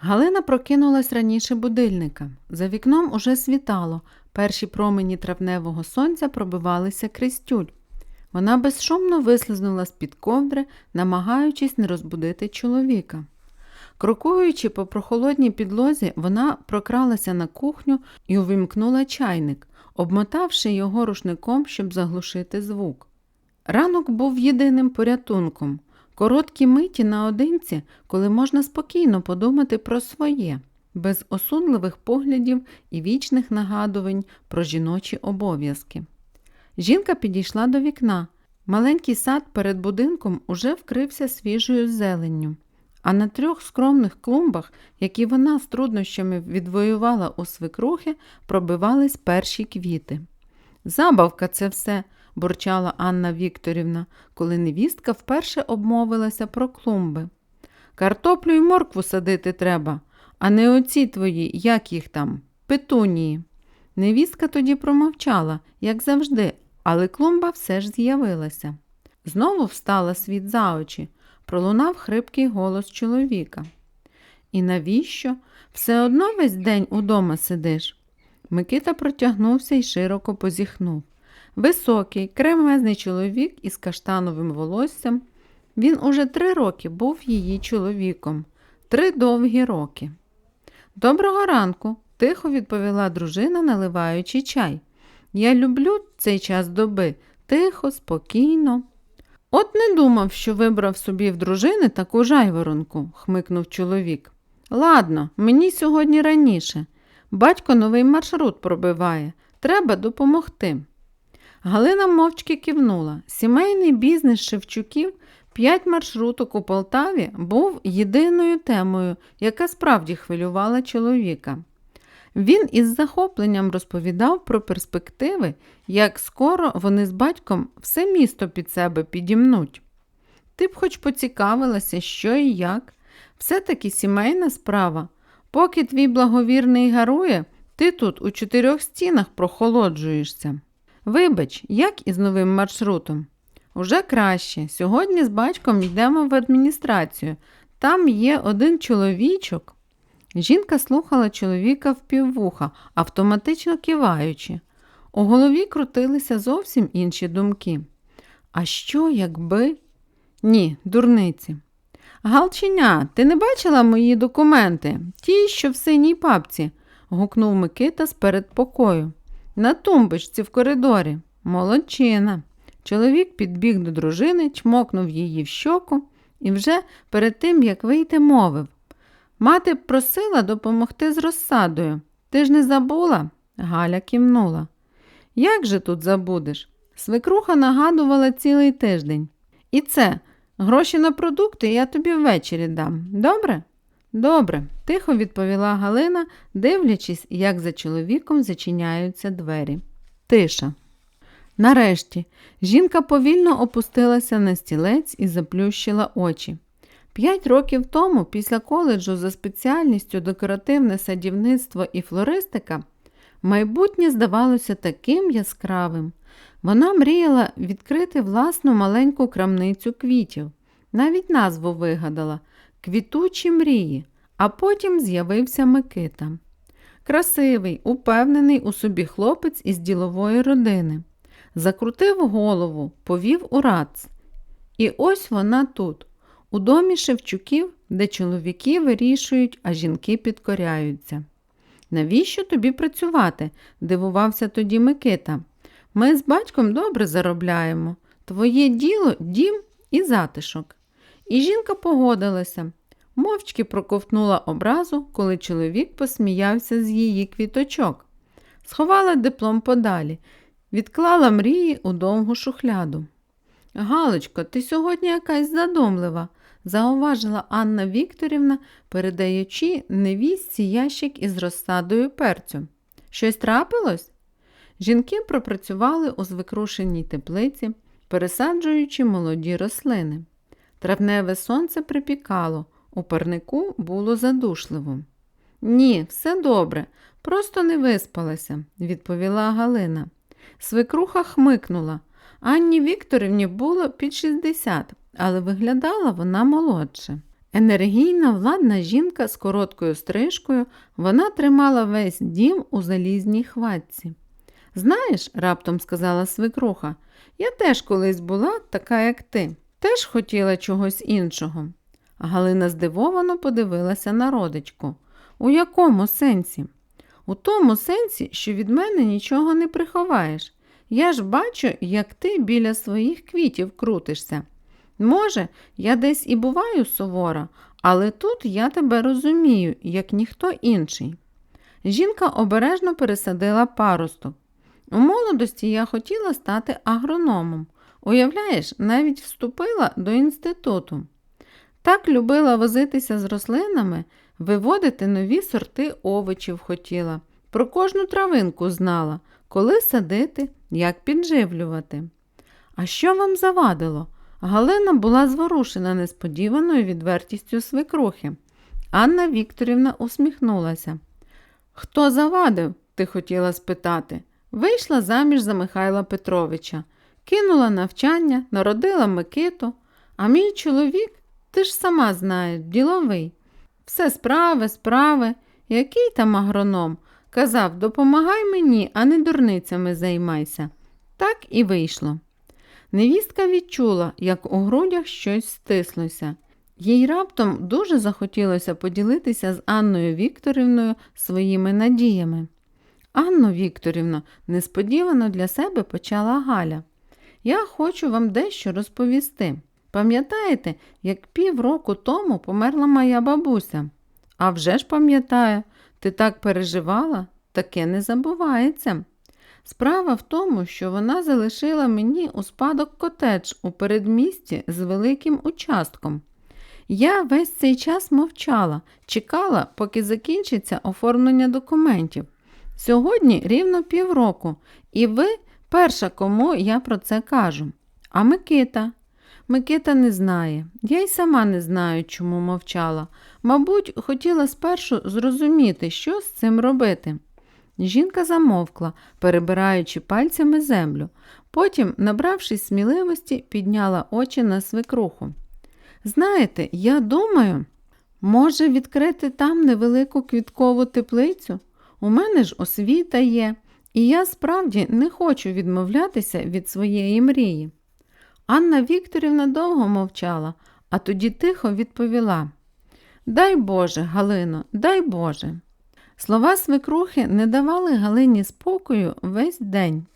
Галина прокинулась раніше будильника. За вікном уже світало, перші промені травневого сонця пробивалися крізь тюль. Вона безшумно вислизнула з-під ковдри, намагаючись не розбудити чоловіка. Крокуючи по прохолодній підлозі, вона прокралася на кухню і увімкнула чайник, обмотавши його рушником, щоб заглушити звук. Ранок був єдиним порятунком. Короткі миті наодинці, коли можна спокійно подумати про своє, без осудливих поглядів і вічних нагадувань про жіночі обов'язки. Жінка підійшла до вікна. Маленький сад перед будинком уже вкрився свіжою зеленню, а на трьох скромних клумбах, які вона з труднощами відвоювала у свекрухи, пробивались перші квіти. Забавка це все, бурчала Анна Вікторівна, коли невістка вперше обмовилася про клумби. Картоплю й моркву садити треба, а не оці твої, як їх там, петунії. Невістка тоді промовчала, як завжди, але клумба все ж з'явилася. Знову встала світ за очі, пролунав хрипкий голос чоловіка. І навіщо? Все одно весь день удома сидиш. Микита протягнувся і широко позіхнув. Високий, кремезний чоловік із каштановим волоссям. Він уже три роки був її чоловіком, три довгі роки. Доброго ранку, тихо відповіла дружина, наливаючи чай. Я люблю цей час доби, тихо, спокійно. От не думав, що вибрав собі в дружини таку жайворонку, хмикнув чоловік. Ладно, мені сьогодні раніше. Батько новий маршрут пробиває. Треба допомогти. Галина мовчки кивнула. Сімейний бізнес Шевчуків, п'ять маршруток у Полтаві, був єдиною темою, яка справді хвилювала чоловіка. Він із захопленням розповідав про перспективи, як скоро вони з батьком все місто під себе підімнуть. Ти б хоч поцікавилася, що і як. Все-таки сімейна справа. Поки твій благовірний гарує, ти тут у чотирьох стінах прохолоджуєшся. Вибач, як із новим маршрутом? Уже краще. Сьогодні з батьком йдемо в адміністрацію. Там є один чоловічок. Жінка слухала чоловіка впіввуха, автоматично киваючи. У голові крутилися зовсім інші думки. А що, якби? Ні, дурниці. Галченя, ти не бачила мої документи? Ті, що в синій папці, гукнув Микита з передпокою. На тумбочці в коридорі. Молодчина. Чоловік підбіг до дружини, чмокнув її в щоку і вже перед тим, як вийти, мовив. Мати просила допомогти з розсадою. Ти ж не забула? Галя кивнула. Як же тут забудеш? Свекруха нагадувала цілий тиждень. І це, гроші на продукти я тобі ввечері дам. Добре? Добре, тихо відповіла Галина, дивлячись, як за чоловіком зачиняються двері. Тиша. Нарешті жінка повільно опустилася на стілець і заплющила очі. П'ять років тому, після коледжу за спеціальністю декоративне садівництво і флористика, майбутнє здавалося таким яскравим. Вона мріяла відкрити власну маленьку крамницю квітів, навіть назву вигадала квітучі мрії, а потім з'явився Микита. Красивий, упевнений у собі хлопець із ділової родини. Закрутив голову, повів у рац. І ось вона тут, у домі Шевчуків, де чоловіки вирішують, а жінки підкоряються. Навіщо тобі працювати? дивувався тоді Микита. Ми з батьком добре заробляємо. Твоє діло дім і затишок. І жінка погодилася, мовчки проковтнула образу, коли чоловік посміявся з її квіточок. Сховала диплом подалі, відклала мрії у довгу шухляду. Галочко, ти сьогодні якась задумлива, зауважила Анна Вікторівна, передаючи невістці ящик із розсадою перцю. Щось трапилось? Жінки пропрацювали у звикрушеній теплиці, пересаджуючи молоді рослини. Травневе сонце припікало, у парнику було задушливо. Ні, все добре, просто не виспалася, відповіла Галина. Свекруха хмикнула. Анні Вікторівні було під 60, але виглядала вона молодше. Енергійна владна жінка з короткою стрижкою, вона тримала весь дім у залізній хватці. Знаєш, раптом сказала свекруха, я теж колись була така, як ти, теж хотіла чогось іншого. Галина здивовано подивилася на родичку. У якому сенсі? У тому сенсі, що від мене нічого не приховаєш. Я ж бачу, як ти біля своїх квітів крутишся. Може, я десь і буваю сувора, але тут я тебе розумію, як ніхто інший. Жінка обережно пересадила паросток. У молодості я хотіла стати агрономом. Уявляєш, навіть вступила до інституту. Так любила возитися з рослинами, виводити нові сорти овочів хотіла. Про кожну травинку знала, коли садити, як підживлювати. А що вам завадило? Галина була зворушена несподіваною відвертістю свекрухи. Анна Вікторівна усміхнулася. Хто завадив? ти хотіла спитати. Вийшла заміж за Михайла Петровича, кинула навчання, народила Микиту, а мій чоловік, ти ж сама знаєш, діловий. Все справи, справи, який там агроном? Казав, допомагай мені, а не дурницями займайся. Так і вийшло. Невістка відчула, як у грудях щось стислося. Їй раптом дуже захотілося поділитися з Анною Вікторівною своїми надіями. Анно Вікторівно, несподівано для себе почала Галя. Я хочу вам дещо розповісти. Пам'ятаєте, як півроку тому померла моя бабуся? А вже ж пам'ятаю, ти так переживала, таке не забувається. Справа в тому, що вона залишила мені у спадок котедж у передмісті з великим участком. Я весь цей час мовчала, чекала, поки закінчиться оформлення документів. Сьогодні рівно півроку, і ви перша, кому я про це кажу. А Микита? Микита не знає. Я й сама не знаю, чому мовчала. Мабуть, хотіла спершу зрозуміти, що з цим робити. Жінка замовкла, перебираючи пальцями землю. Потім, набравшись сміливості, підняла очі на свекруху. Знаєте, я думаю, може відкрити там невелику квіткову теплицю? У мене ж освіта є, і я справді не хочу відмовлятися від своєї мрії. Анна Вікторівна довго мовчала, а тоді тихо відповіла Дай Боже, Галино, дай Боже. Слова свекрухи не давали Галині спокою весь день.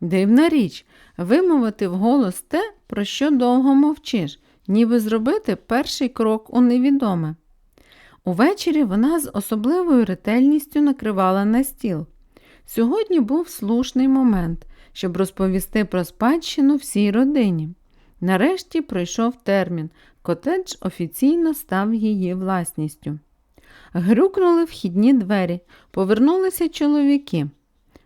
Дивна річ, вимовити вголос те, про що довго мовчиш, ніби зробити перший крок у невідоме. Увечері вона з особливою ретельністю накривала на стіл. Сьогодні був слушний момент, щоб розповісти про спадщину всій родині. Нарешті пройшов термін, котедж офіційно став її власністю. Грюкнули вхідні двері, повернулися чоловіки.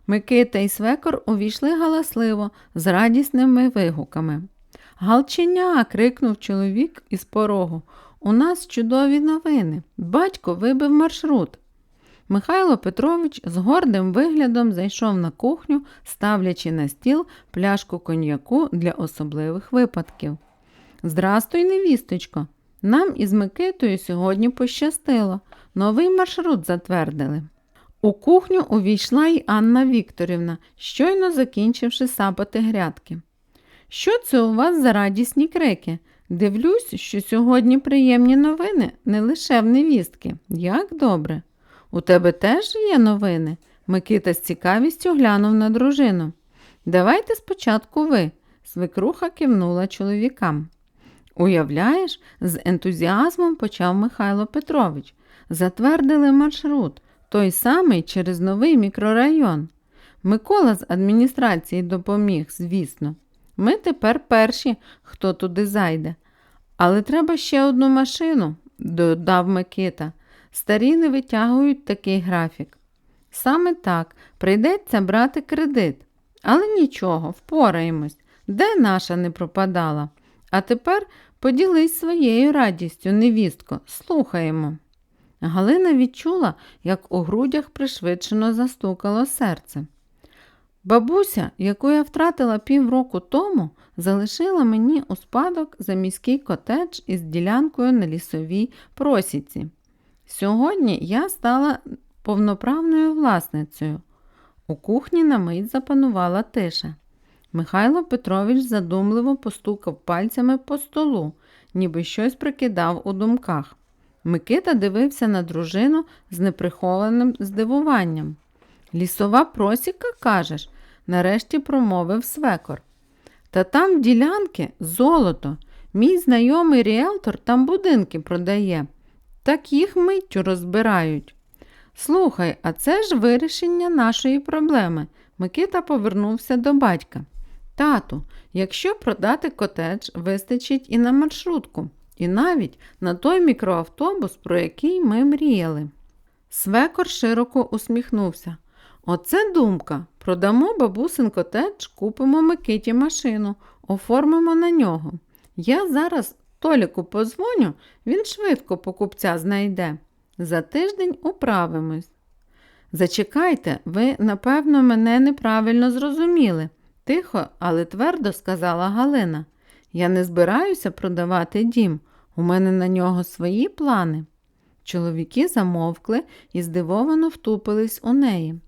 Микита і свекор увійшли галасливо, з радісними вигуками. Галченя. крикнув чоловік із порогу. У нас чудові новини. Батько вибив маршрут. Михайло Петрович з гордим виглядом зайшов на кухню, ставлячи на стіл пляшку коньяку для особливих випадків. Здрастуй, невісточко! Нам із Микитою сьогодні пощастило. Новий маршрут затвердили. У кухню увійшла й Анна Вікторівна, щойно закінчивши сапати грядки. Що це у вас за радісні крики? Дивлюсь, що сьогодні приємні новини не лише в невістки. Як добре. У тебе теж є новини? Микита з цікавістю глянув на дружину. Давайте спочатку ви, свекруха кивнула чоловікам. Уявляєш, з ентузіазмом почав Михайло Петрович. Затвердили маршрут, той самий через новий мікрорайон. Микола з адміністрації допоміг, звісно. Ми тепер перші, хто туди зайде. Але треба ще одну машину, додав Микита. Старі не витягують такий графік. Саме так прийдеться брати кредит. Але нічого, впораємось, де наша не пропадала. А тепер поділись своєю радістю, невістко, слухаємо. Галина відчула, як у грудях пришвидшено застукало серце. Бабуся, яку я втратила півроку тому, залишила мені у спадок заміський котедж із ділянкою на лісовій просіці. Сьогодні я стала повноправною власницею. У кухні на мить запанувала тиша. Михайло Петрович задумливо постукав пальцями по столу, ніби щось прикидав у думках. Микита дивився на дружину з неприхованим здивуванням. Лісова просіка, кажеш, нарешті промовив свекор. Та там ділянки золото. Мій знайомий ріелтор там будинки продає. Так їх миттю розбирають. Слухай, а це ж вирішення нашої проблеми. Микита повернувся до батька. Тату, якщо продати котедж, вистачить і на маршрутку, і навіть на той мікроавтобус, про який ми мріяли. Свекор широко усміхнувся. Оце думка. Продамо бабусин котедж, купимо Микиті машину, оформимо на нього. Я зараз Толіку позвоню, він швидко покупця знайде. За тиждень управимось. Зачекайте, ви, напевно, мене неправильно зрозуміли, тихо, але твердо сказала Галина. Я не збираюся продавати дім. У мене на нього свої плани. Чоловіки замовкли і здивовано втупились у неї.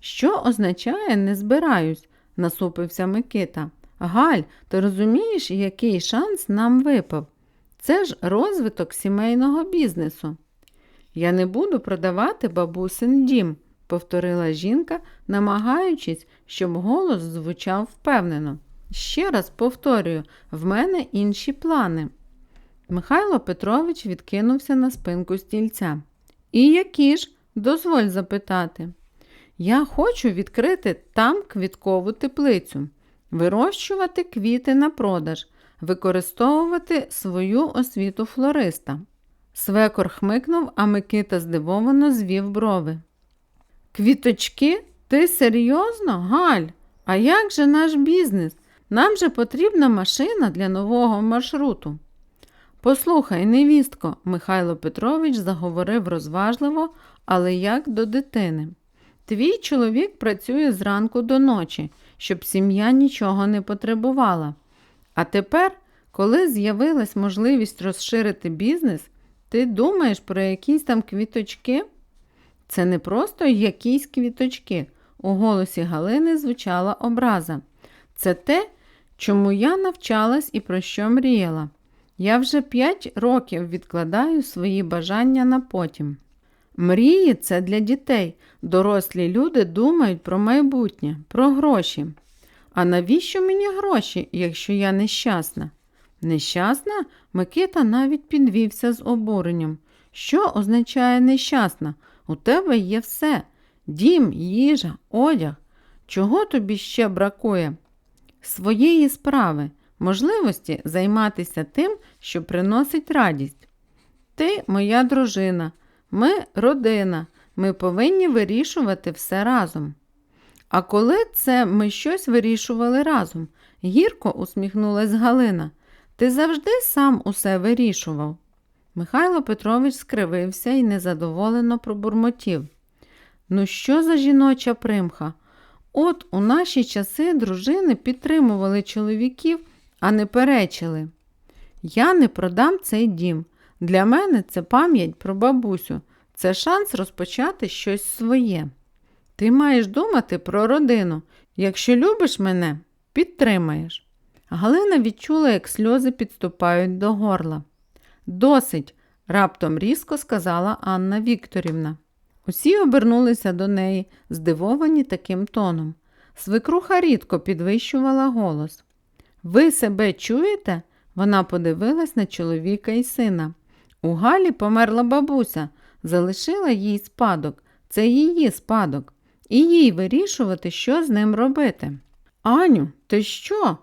Що означає не збираюсь? насупився Микита. Галь, ти розумієш, який шанс нам випав? Це ж розвиток сімейного бізнесу. Я не буду продавати бабусин дім, повторила жінка, намагаючись, щоб голос звучав впевнено. Ще раз повторюю, в мене інші плани. Михайло Петрович відкинувся на спинку стільця. І які ж? Дозволь запитати. Я хочу відкрити там квіткову теплицю, вирощувати квіти на продаж, використовувати свою освіту флориста. Свекор хмикнув, а Микита здивовано звів брови. Квіточки? Ти серйозно, Галь? А як же наш бізнес? Нам же потрібна машина для нового маршруту. Послухай, невістко, Михайло Петрович заговорив розважливо, але як до дитини. Твій чоловік працює зранку до ночі, щоб сім'я нічого не потребувала. А тепер, коли з'явилась можливість розширити бізнес, ти думаєш про якісь там квіточки? Це не просто якісь квіточки. У голосі Галини звучала образа. Це те, чому я навчалась і про що мріяла. Я вже п'ять років відкладаю свої бажання на потім. Мрії це для дітей. Дорослі люди думають про майбутнє, про гроші. А навіщо мені гроші, якщо я нещасна? Нещасна? Микита навіть підвівся з обуренням. Що означає нещасна? У тебе є все дім, їжа, одяг. Чого тобі ще бракує? Своєї справи, можливості займатися тим, що приносить радість. Ти моя дружина, ми родина, ми повинні вирішувати все разом. А коли це ми щось вирішували разом? Гірко усміхнулась Галина. Ти завжди сам усе вирішував. Михайло Петрович скривився і незадоволено пробурмотів. Ну, що за жіноча примха? От у наші часи дружини підтримували чоловіків, а не перечили. Я не продам цей дім. Для мене це пам'ять про бабусю, це шанс розпочати щось своє. Ти маєш думати про родину. Якщо любиш мене, підтримаєш. Галина відчула, як сльози підступають до горла. Досить, раптом різко сказала Анна Вікторівна. Усі обернулися до неї, здивовані таким тоном. Свекруха рідко підвищувала голос. Ви себе чуєте? Вона подивилась на чоловіка і сина. У Галі померла бабуся, залишила їй спадок. Це її спадок. І їй вирішувати, що з ним робити. Аню, ти що?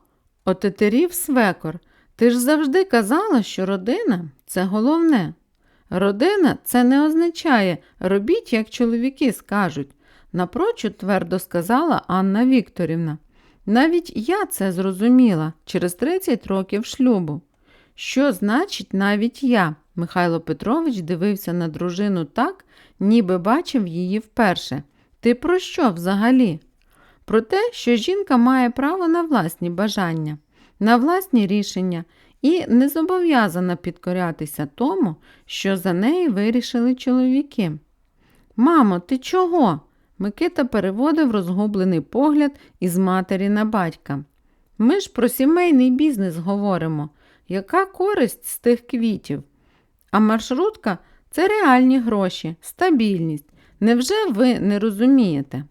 Отетерів свекор. Ти ж завжди казала, що родина це головне. Родина це не означає робіть, як чоловіки скажуть, напрочуд твердо сказала Анна Вікторівна. Навіть я це зрозуміла через 30 років шлюбу. Що значить навіть я? Михайло Петрович дивився на дружину так, ніби бачив її вперше. Ти про що взагалі? про те, що жінка має право на власні бажання, на власні рішення і не зобов'язана підкорятися тому, що за неї вирішили чоловіки. Мамо, ти чого? Микита переводив розгублений погляд із матері на батька. Ми ж про сімейний бізнес говоримо. Яка користь з тих квітів? А маршрутка це реальні гроші, стабільність. Невже ви не розумієте?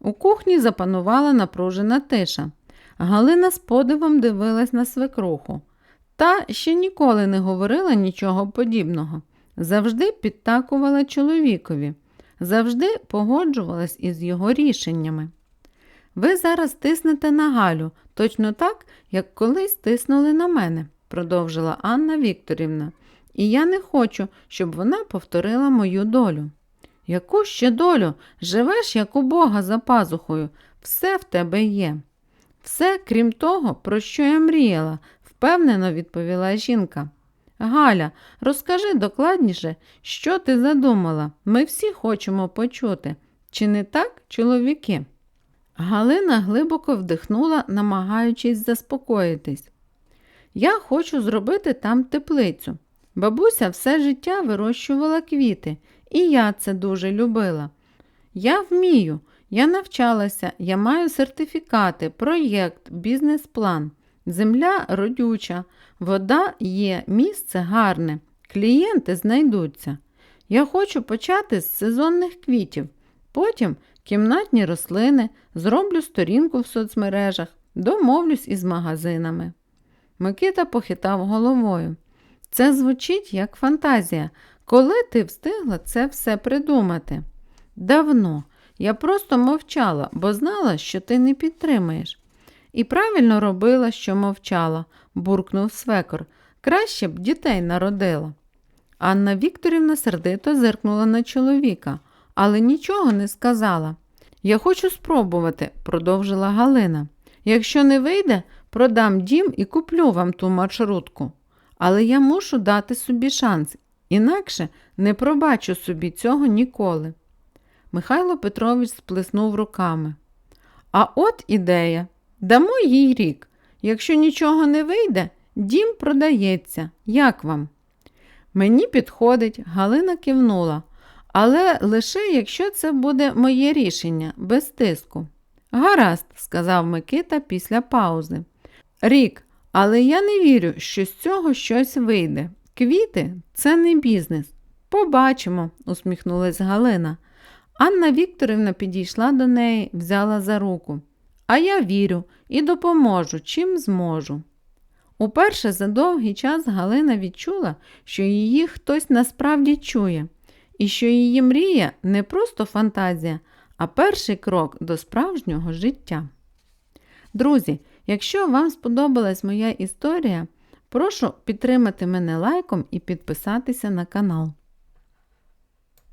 У кухні запанувала напружена тиша. Галина з подивом дивилась на свекруху. Та ще ніколи не говорила нічого подібного. Завжди підтакувала чоловікові, завжди погоджувалась із його рішеннями. Ви зараз тиснете на Галю, точно так, як колись тиснули на мене, продовжила Анна Вікторівна, і я не хочу, щоб вона повторила мою долю. Яку ще долю? Живеш, як у Бога за пазухою, все в тебе є. Все, крім того, про що я мріяла, впевнено відповіла жінка. Галя, розкажи докладніше, що ти задумала. Ми всі хочемо почути. Чи не так, чоловіки? Галина глибоко вдихнула, намагаючись заспокоїтись. Я хочу зробити там теплицю. Бабуся все життя вирощувала квіти, і я це дуже любила. Я вмію, я навчалася, я маю сертифікати, проєкт, бізнес-план. Земля родюча, вода є, місце гарне, клієнти знайдуться. Я хочу почати з сезонних квітів, потім кімнатні рослини, зроблю сторінку в соцмережах, домовлюсь із магазинами. Микита похитав головою. Це звучить як фантазія. Коли ти встигла це все придумати? Давно. Я просто мовчала, бо знала, що ти не підтримаєш. І правильно робила, що мовчала, буркнув свекор. Краще б дітей народила. Анна Вікторівна сердито зиркнула на чоловіка, але нічого не сказала. Я хочу спробувати, продовжила Галина. Якщо не вийде, продам дім і куплю вам ту маршрутку. Але я мушу дати собі шанс, інакше не пробачу собі цього ніколи. Михайло Петрович сплеснув руками. А от ідея. Дамо їй рік. Якщо нічого не вийде, дім продається. Як вам? Мені підходить, Галина кивнула, але лише якщо це буде моє рішення, без тиску. Гаразд, сказав Микита після паузи. Рік, але я не вірю, що з цього щось вийде. Квіти це не бізнес. Побачимо, усміхнулась Галина. Анна Вікторівна підійшла до неї, взяла за руку. А я вірю і допоможу, чим зможу. Уперше за довгий час Галина відчула, що її хтось насправді чує, і що її мрія не просто фантазія, а перший крок до справжнього життя. Друзі, якщо вам сподобалась моя історія, прошу підтримати мене лайком і підписатися на канал.